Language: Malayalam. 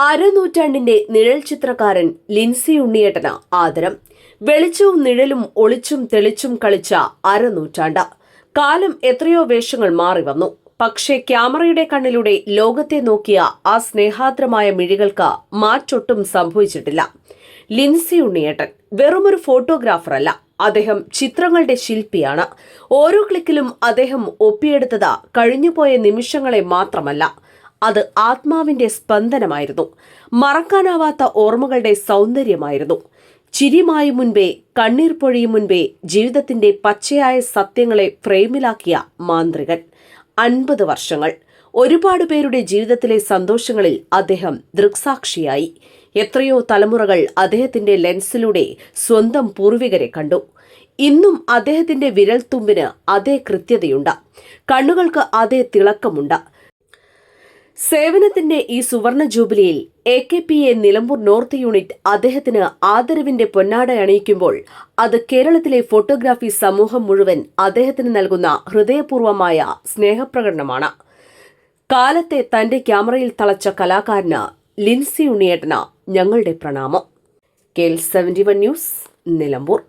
അരനൂറ്റാണ്ടിന്റെ നിഴൽ ചിത്രകാരൻ ലിൻസി ഉണ്ണിയേട്ടന് ആദരം. വെളിച്ചവും നിഴലും ഒളിച്ചും തെളിച്ചും കളിച്ച അരനൂറ്റാണ്ട്. കാലം എത്രയോ വേഷങ്ങൾ മാറി വന്നു. പക്ഷേ ക്യാമറയുടെ കണ്ണിലൂടെ ലോകത്തെ നോക്കിയ ആ സ്നേഹാദ്രമായ മിഴികൾക്ക് മാറ്റൊട്ടും സംഭവിച്ചിട്ടില്ല. ലിൻസി ഉണ്ണിയേട്ടൻ വെറുമൊരു ഫോട്ടോഗ്രാഫറല്ല അദ്ദേഹം ചിത്രങ്ങളുടെ ശില്പിയാണ്. ഓരോ ക്ലിക്കിലും അദ്ദേഹം ഒപ്പിയെടുത്തത് കഴിഞ്ഞുപോയ നിമിഷങ്ങളെ മാത്രമല്ല. അത് ആത്മാവിന്റെ സ്പന്ദനമായിരുന്നു. മറക്കാനാവാത്ത ഓർമ്മകളുടെ സൗന്ദര്യമായിരുന്നു. ചിരിമായി മുൻപേ കണ്ണീർ പൊഴിയും മുൻപേ ജീവിതത്തിന്റെ പച്ചയായ സത്യങ്ങളെ ഫ്രെയിമിലാക്കിയ മാന്ത്രികൻ. അൻപത് വർഷങ്ങൾ. ഒരുപാട് പേരുടെ ജീവിതത്തിലെ സന്തോഷങ്ങളിൽ അദ്ദേഹം ദൃക്സാക്ഷിയായി. എത്രയോ തലമുറകൾ അദ്ദേഹത്തിന്റെ ലെൻസിലൂടെ സ്വന്തം പൂർവികരെ കണ്ടു. ഇന്നും അദ്ദേഹത്തിന്റെ വിരൽത്തുമ്പിന് അതേ കൃത്യതയുണ്ട്. കണ്ണുകൾക്ക് അതേ തിളക്കമുണ്ട്. സേവനത്തിന്റെ ഈ സുവർണ ജൂബിലിയിൽ A K P A Nilambur north unit അദ്ദേഹത്തിന് ആദരവിന്റെ പൊന്നാട അണിയിക്കുമ്പോൾ അത് കേരളത്തിലെ ഫോട്ടോഗ്രാഫി സമൂഹം മുഴുവൻ അദ്ദേഹത്തിന് നൽകുന്ന ഹൃദയപൂർവമായ സ്നേഹപ്രകടനമാണ്. കാലത്തെ തന്റെ ക്യാമറയിൽ തളച്ച കലാകാരന് ലിൻസി ഉണ്ണിയേട്ടന് ഞങ്ങളുടെ പ്രണാമം. KL seventy one news Nilambur.